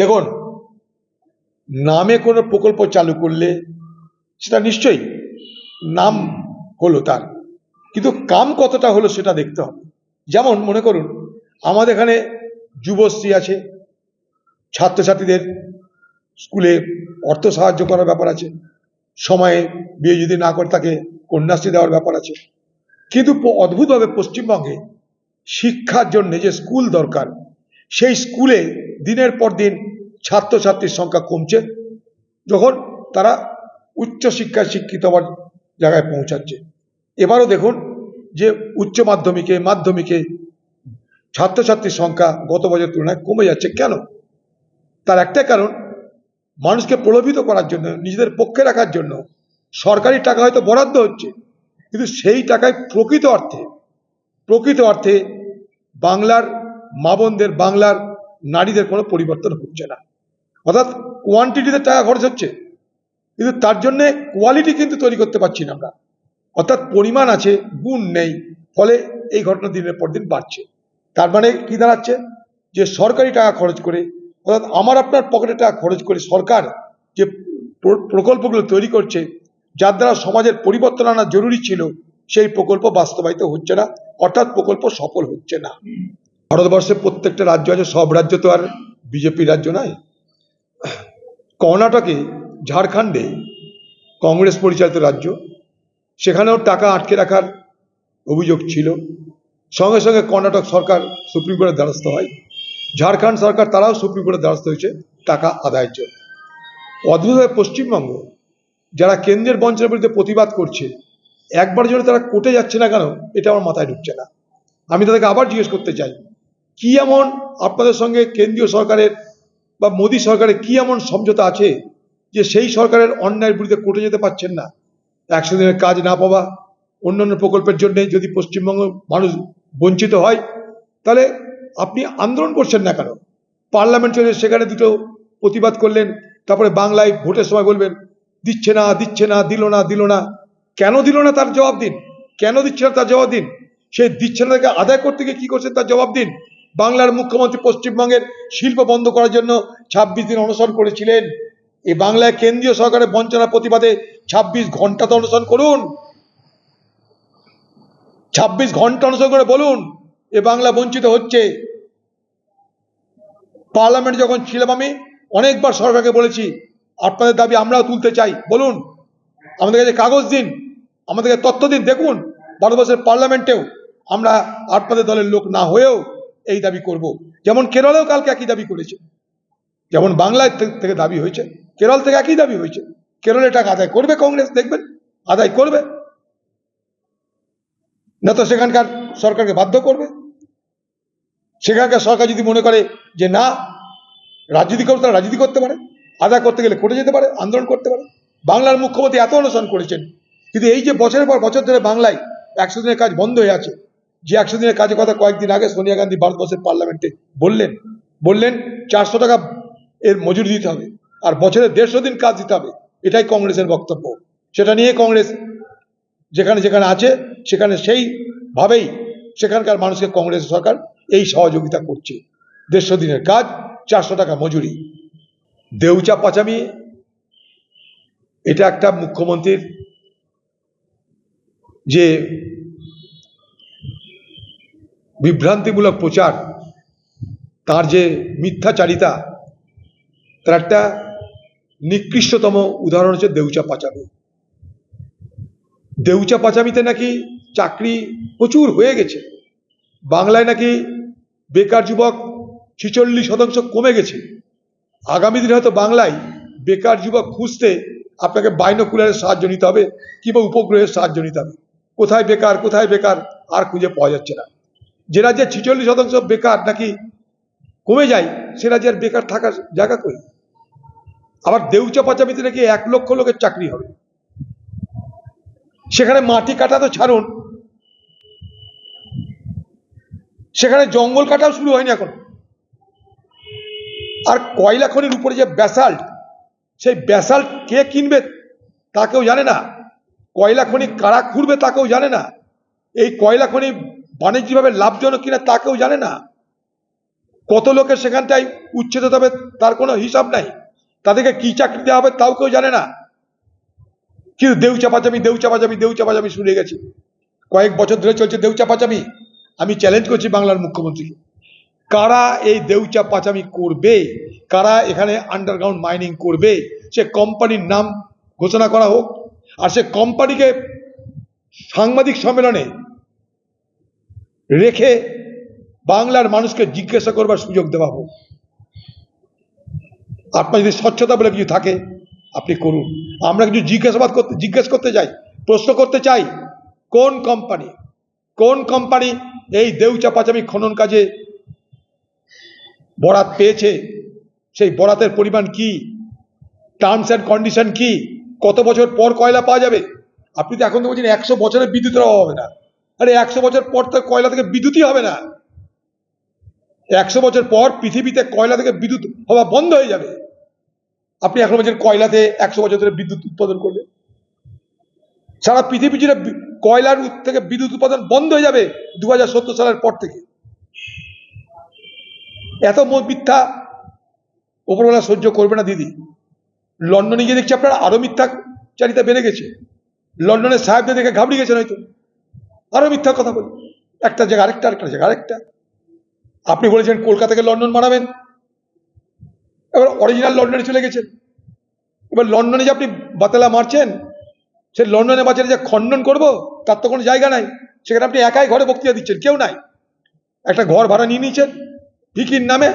দেখুন, নামে কোনো প্রকল্প চালু করলে সেটা নিশ্চয়ই নাম হলো তার। কিন্তু কাম কতটা হলো সেটা দেখতে হবে। যেমন মনে করুন, আমাদের এখানে যুবশ্রী আছে, ছাত্রছাত্রীদের স্কুলে অর্থ সাহায্য করার ব্যাপার আছে, সময়ে বিয়ে যদি না করে তাকে কন্যাশ্রী দেওয়ার ব্যাপার আছে। কিন্তু অদ্ভুতভাবে পশ্চিমবঙ্গে শিক্ষার জন্য যে স্কুল দরকার, সেই স্কুলে দিনের পর দিন ছাত্রছাত্রীর সংখ্যা কমছে, যখন তারা উচ্চশিক্ষায় শিক্ষিত হওয়ার জায়গায় পৌঁছাচ্ছে। এবারও দেখুন যে উচ্চ মাধ্যমিকে মাধ্যমিকে ছাত্রছাত্রীর সংখ্যা গত বছরের তুলনায় কমে যাচ্ছে কেন? তার একটা কারণ, মানুষকে প্রলোভিত করার জন্য, নিজেদের পক্ষে রাখার জন্য সরকারি টাকা হয়তো বরাদ্দ হচ্ছে, কিন্তু সেই টাকায় প্রকৃত অর্থে প্রকৃত অর্থে বাংলার মা বোনদের, বাংলার নারীদের কোনো পরিবর্তন হচ্ছে না। অর্থাৎ কোয়ান্টিটিতে টাকা খরচ হচ্ছে। কিন্তু তার জন্যে কোয়ালিটি কিন্তু তৈরি করতে পারছি না আমরা। অর্থাৎ পরিমাণ আছে, গুণ নেই, ফলে এই ঘটনা দিনের পর দিন বাড়ছে। তার মানে কি দাঁড়াচ্ছে? যে সরকারি টাকা খরচ করে, অর্থাৎ আমার আপনার পকেটে টাকা খরচ করে সরকার যে প্রকল্পগুলো তৈরি করছে, যার দ্বারা সমাজের পরিবর্তন আনা জরুরি ছিল, সেই প্রকল্প বাস্তবায়িত হচ্ছে না, অর্থাৎ প্রকল্প সফল হচ্ছে না। ভারতবর্ষে প্রত্যেকটা রাজ্য আছে, সব রাজ্য তো আর বিজেপি রাজ্য নয়। কর্ণাটকে ঝাড়খণ্ডে কংগ্রেস পরিচালিত রাজ্য। সেখানেও টাকা আটকে রাখার অভিযোগ ছিল। সঙ্গে সঙ্গে কর্ণাটক সরকার সুপ্রিম কোর্টের দ্বারস্থ হয়। ঝাড়খণ্ড সরকার তারাও সুপ্রিম কোর্টের দ্বারস্থ হয়েছে টাকা আদায়ের জন্য। অদ্ভুতভাবে পশ্চিমবঙ্গ, যারা কেন্দ্রের বঞ্চনার বিরুদ্ধে প্রতিবাদ করছে, একবার জন্য তারা কোর্টে যাচ্ছে না কেন, এটা আমার মাথায় ঢুকছে না। আমি তাদেরকে আবার জিজ্ঞেস করতে চাই, কি এমন আপনাদের সঙ্গে কেন্দ্রীয় সরকারের বা মোদী সরকারের কি এমন সমঝোতা আছে যে সেই সরকারের অন্যায়ের বিরুদ্ধে কোর্টে যেতে পারছেন না? একশো দিনের কাজ না পাওয়া, অন্যান্য প্রকল্পের জন্য যদি পশ্চিমবঙ্গ মানুষ বঞ্চিত হয়, তাহলে আপনি আন্দোলন করছেন না কেন? পার্লামেন্ট চলে সেখানে দুটো প্রতিবাদ করলেন, তারপরে বাংলায় ভোটের সময় বলবেন, দিচ্ছে না দিচ্ছে না, দিল না দিল না। কেন দিল না তার জবাব দিন? কেন দিচ্ছে না তার জবাব দিন? সে দিচ্ছে না তাকে আদায় করতে গিয়ে কি করছেন তার জবাব দিন? বাংলার মুখ্যমন্ত্রী পশ্চিমবঙ্গের শিল্প বন্ধ করার জন্য ছাব্বিশ দিন অনশন করেছিলেন। এই বাংলায় কেন্দ্রীয় সরকারের বঞ্চনার প্রতিবাদে ছাব্বিশ ঘণ্টা তো অনশন করুন। ছাব্বিশ ঘণ্টা অনশন করে বলুন, এ বাংলা বঞ্চিত হচ্ছে। পার্লামেন্ট যখন ছিলাম আমি, অনেকবার সরকারকে বলেছি, আপনাদের দাবি আমরাও তুলতে চাই, বলুন। আমাদের কাছে কাগজ দিন আমাদেরকে তথ্য দিন, দেখুন। ভারতবর্ষের পার্লামেন্টেও আমরা আপনাদের দলের লোক না হয়েও এই দাবি করব। যেমন কেরলেও কালকে একই দাবি করেছে। যেমন বাংলায় থেকে দাবি হয়েছে, কেরল থেকে একই দাবি হয়েছে। কেরলে টাকা আদায় করবে কংগ্রেস, দেখবেন? আদায় করবে। না তো সেখানকার সরকারকে বাধ্য করবে। সেখানকার সরকার যদি মনে করে যে না রাজনীতি করবে তারা রাজনীতি করতে পারে, আদায় করতে গেলে কোর্টে যেতে পারে, আন্দোলন করতে পারে। বাংলার মুখ্যমন্ত্রী এত অনুসরণ করেছেন। কিন্তু এই যে বছরের পর বছর ধরে বাংলায় একশো দিনের কাজ বন্ধ হয়ে আছে যে একশো দিনের কাজের কথা কয়েকদিন আগে সোনিয়া গান্ধী ভারতবর্ষের পার্লামেন্টে বললেন বললেন চারশো টাকা এর মজুরি দিতে হবে আর বছরে দেড়শো দিন কাজ দিতে হবে। এটাই কংগ্রেসের বক্তব্য। সেটা নিয়ে কংগ্রেস যেখানে যেখানে আছে, সেখানে সেইভাবেই সেখানকার মানুষকে কংগ্রেস সরকার এই সহযোগিতা করছে। দেড়শো দিনের কাজ, চারশো টাকা মজুরি। দেউচা পাচামি, এটা একটা মুখ্যমন্ত্রীর যে বিভ্রান্তিমূলক প্রচার, তার যে মিথ্যাচারিতা, তার একটা নিকৃষ্টতম উদাহরণ হচ্ছে দেউচা পাচামি। দেউচা পাচামিতে নাকি চাকরি প্রচুর হয়ে গেছে। বাংলায় নাকি বেকার যুবক ছিচল্লিশ শতাংশ কমে গেছে। আগামী দিনে হয়তো বাংলায় বেকার যুবক খুঁজতে আপনাকে বাইনোকুলারের সাহায্য নিতে হবে কিংবা উপগ্রহের সাহায্য নিতে হবে। কোথায় বেকার কোথায় বেকার, আর খুঁজে পাওয়া যাচ্ছে না। যে রাজ্যে ছিচল্লিশ শতাংশ বেকার নাকি কমে যায়, সে রাজ্যের বেকার থাকার জায়গা কই? আবার দেউচা পাচামিতে নাকি এক লক্ষ লোকের চাকরি হবে। সেখানে মাটি কাটা তো ছাড়ুন। সেখানে জঙ্গল কাটাও শুরু হয়নি এখন। আর কয়লা খনির উপরে যে ব্যাসাল্ট, সেই ব্যাসাল্ট কে কিনবে তা কেউ জানে না। কয়লা খনি কারা খুঁড়বে তা কেউ জানে না। এই কয়লা খনি বাণিজ্যিকভাবে লাভজনক কিনা তা কেউ জানে না। কত লোকের সেখানটায় উচ্ছেদ হতে হবে তার কোনো হিসাব নাই। তাদেরকে কি চাকরি দেওয়া হবে তাও কেউ জানে না। কিন্তু দেউ চাপাচামি দেউ চাপাচামি দেউ চাপাচামি শুনে গেছে। কয়েক বছর ধরে চলছে দেউ চাপাচামি আমি চ্যালেঞ্জ করছি বাংলার মুখ্যমন্ত্রীকে। কারা এই দেউচা পাচামি করবে? কারা এখানে আন্ডারগ্রাউন্ড মাইনিং করবে? সে কোম্পানির নাম ঘোষণা করা হোক। আর সে কোম্পানিকে সাংবাদিক সম্মেলনে রেখে বাংলার মানুষকে জিজ্ঞাসা করবার সুযোগ দেওয়া হোক। আপনার যদি স্বচ্ছতা বলে কিছু থাকে, আপনি করুন। আমরা কিছু জিজ্ঞাসাবাদ করতে, জিজ্ঞেস করতে চাই, প্রশ্ন করতে চাই, কোন কোম্পানি কোন কোম্পানি এই দেউচা পাচামি খনন কাজে বরাত পেয়েছে? সেই বরাতের পরিমাণ কি? টার্মস অ্যান্ড কন্ডিশন কি? কত বছর পর কয়লা পাওয়া যাবে? আপনি তো এখন তো বলছেন একশো বছরের বিদ্যুতের অভাব হবে না। আরে একশো বছর পর তো কয়লা থেকে বিদ্যুৎই হবে না। একশো বছর পর পৃথিবীতে কয়লা থেকে বিদ্যুৎ হওয়া বন্ধ হয়ে যাবে। আপনি এখন বলছেন কয়লাতে একশো বছর ধরে বিদ্যুৎ উৎপাদন করবে সারা পৃথিবী জুড়ে কয়লার থেকে বিদ্যুৎ উৎপাদন বন্ধ হয়ে যাবে দু হাজার সত্তর সালের পর থেকে। এত মিথ্যা ওপরওয়ালা সহ্য করবে না দিদি। লন্ডনে গিয়ে দেখছি আপনার আরও মিথ্যা চারিতা বেড়ে গেছে। লন্ডনের সাহেবদের দেখে ঘাবড়ে গেছেন হয়তো। আরও মিথ্যা কথা বলি। একটা জায়গা, আরেকটা আরেকটা জায়গা, আরেকটা। আপনি বলেছেন কলকাতা থেকে লন্ডন বানাবেন এবার অরিজিনাল লন্ডনে চলে গেছেন। এবার লন্ডনে যে আপনি বাতালা মারছেন, সে লন্ডনে বাচ্চারা যে খণ্ডন করব, তার তো কোনো জায়গা নাই। সেখানে আপনি একাই ঘরে বক্তৃতা দিচ্ছেন, কেউ নাই। একটা ঘর ভাড়া নিয়ে নিয়েছেন ভিকির নামে।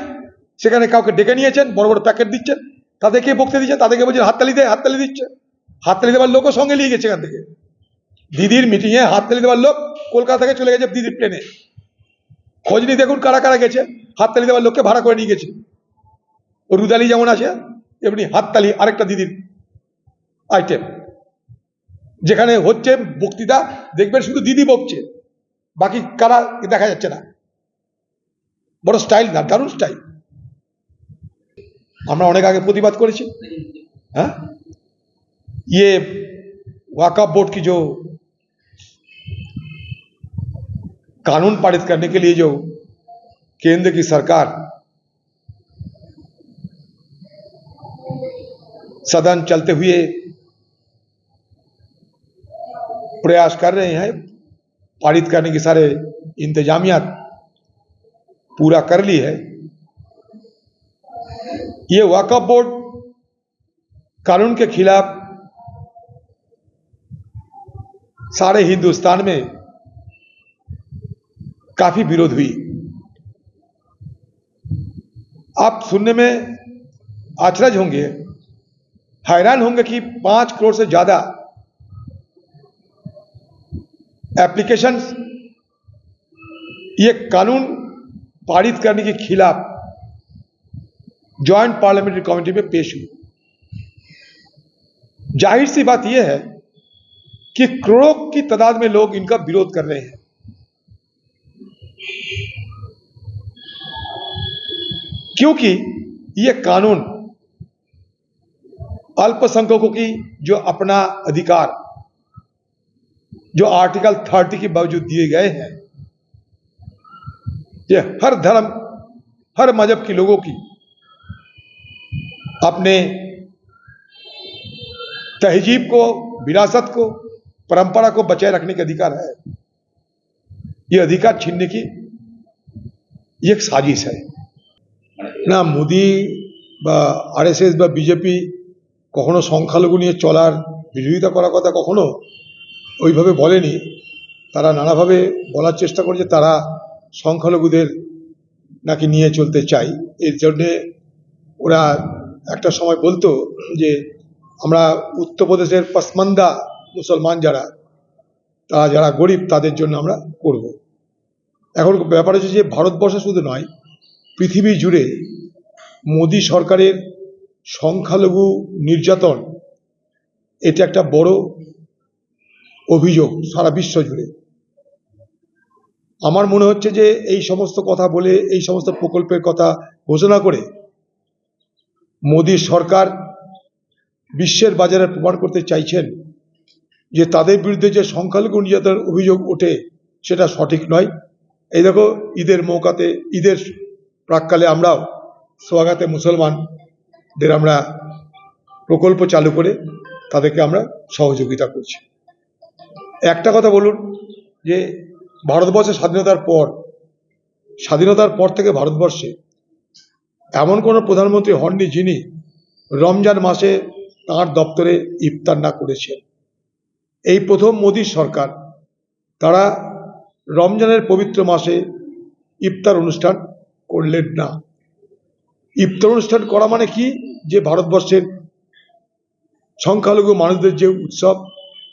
সেখানে কাউকে ডেকে নিয়েছেন, বড় বড় প্যাকেট দিচ্ছেন। তাদেরকে বক্তৃতা দিচ্ছেন, তাদেরকে বলছেন হাততালি দে, হাততালি দিচ্ছে। হাততালি দেওয়ার লোকও সঙ্গে নিয়ে গেছে এখান থেকে। দিদির মিটিংয়ে হাত তালি দেওয়ার লোক কলকাতা থেকে চলে গেছে দিদির প্লেনে খোঁজ নিয়ে দেখুন কারা কারা গেছে হাততালি দেওয়ার লোককে ভাড়া করে নিয়ে গেছে। রুদালি যেমন আছে, এমনি হাততালি আরেকটা দিদির আইটেম যেখানে হচ্ছে বক্তৃতা, দেখবেন শুধু দিদি বকছে, বাকি কারা দেখা যাচ্ছে না। বড় স্টাইল না, দারুণ স্টাইল আমরা অনেক আগে প্রতিবাদ করেছি। হ্যাঁ? ইয়ে ওয়াকআপ বোর্ড কি যে कानून पारित करने के लिए जो केंद्र की सरकार सदन चलते हुए प्रयास कर रहे हैं, पारित करने की सारे इंतजामिया पूरा कर ली है। ये वाकफ बोर्ड कानून के खिलाफ सारे हिंदुस्तान में काफ़ी विरोध हुई। आप सुनने में आश्चर्य होंगे, हैरान होंगे कि पाँच करोड़ से ज़्यादा एप्लीकेशन ये कानून पारित करने के खिलाफ ज्वाइंट पार्लियामेंट्री कमेटी में पेश हुई। ज़ाहिर सी बात यह है कि करोड़ों की तादाद में लोग इनका विरोध कर रहे हैं। क्योंकि ये कानून अल्पसंख्यकों की जो अपना अधिकार, जो आर्टिकल थर्टी के बावजूद दिए गए हैं, ये हर धर्म, हर मज़हब के लोगों की अपने तहजीब को, विरासत को, परंपरा को बचाए रखने का अधिकार है। ये अधिकार छीनने की ये एक साजिश है না মোদি বা আরএসএস বা বিজেপি কখনো সংখ্যালঘু নিয়ে চলার বিরোধিতা করার কথা কখনো ওইভাবে বলেনি তারা নানাভাবে বলার চেষ্টা করেছে তারা সংখ্যালঘুদের নাকি নিয়ে চলতে চাই এর জন্যে ওরা একটা সময় বলতো যে আমরা উত্তরপ্রদেশের পসমান্দা মুসলমান যারা তারা যারা গরিব, তাদের জন্য আমরা করব। এখন ব্যাপার হচ্ছে যে ভারতবর্ষ শুধু নয়, পৃথিবী জুড়ে মোদী সরকারের সংখ্যালঘু নির্যাতন, এটা একটা বড় অভিযোগ সারা বিশ্ব জুড়ে। আমার মনে হচ্ছে যে এই সমস্ত কথা বলে, এই সমস্ত প্রকল্পের কথা ঘোষণা করে মোদী সরকার বিশ্বের বাজারে প্রমাণ করতে চাইছেন যে তাদের বিরুদ্ধে যে সংখ্যালঘু নির্যাতনের অভিযোগ ওঠে, সেটা সঠিক নয়। এই দেখো, ঈদের মৌকাতে, ঈদের প্রাককালে আমরাও সোয়াগাতে মুসলমানদের আমরা প্রকল্প চালু করে তাদেরকে আমরা সহযোগিতা করছি। একটা কথা বলুন, যে ভারতবর্ষের স্বাধীনতার পর স্বাধীনতার পর থেকে ভারতবর্ষে এমন কোনো প্রধানমন্ত্রী হননি যিনি রমজান মাসে তার দপ্তরে ইফতার না করেছেন। এই প্রথম মোদী সরকার। তারা রমজানের পবিত্র মাসে ইফতার অনুষ্ঠান করলেন না। ইফতার অনুষ্ঠান করা মানে কি? যে ভারতবর্ষের সংখ্যালঘু মানুষদের যে উৎসব,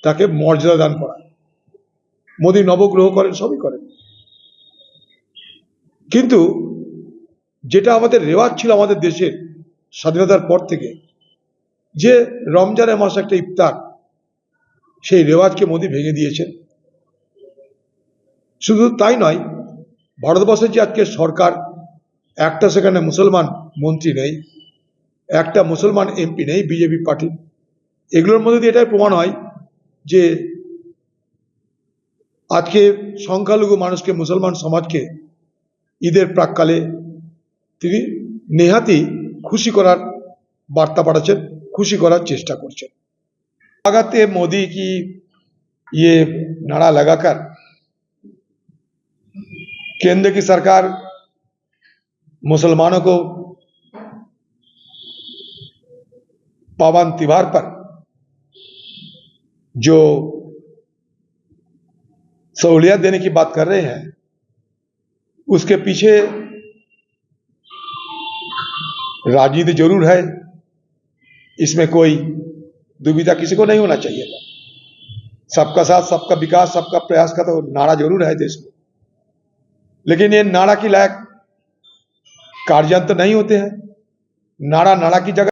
তাকে মর্যাদা দান করা। মোদী নবগ্রহ করেন, সবই করেন। কিন্তু যেটা আমাদের রেওয়াজ ছিল আমাদের দেশের স্বাধীনতার পর থেকে, যে রমজানের মাসে একটা ইফতার সেই রেওয়াজকে মোদী ভেঙে দিয়েছেন। শুধু তাই নয় ভারতবর্ষের যে আজকে সরকার, একটা সেখানে মুসলমান মন্ত্রী নেই, একটা মুসলমান এমপি নেই, বিজেপি পার্টি, এগুলোর মধ্যে দিয়ে এটাই প্রমাণ হয় যে আজকে সংখ্যালঘু মানুষকে, মুসলমান সমাজকে ঈদের প্রাককালে তিনি নেহাতি খুশি করার বার্তা পাঠাচ্ছেন, খুশি করার চেষ্টা করছেন। लगाते मोदी की ये नारा लगाकर। केंद्र की सरकार मुसलमानों को पावन त्योहार पर जो सहूलियत देने की बात कर रहे हैं, उसके पीछे राजनीति ज़रूर है, इसमें कोई दुविधा किसी को नहीं होना चाहिए था। सबका साथ, सबका विकास, सबका प्रयास का तो नारा ज़रूर है देश में। लेकिन ये नारा की लायक कार्यान्त नहीं होते हैं। नारा नारा की जगह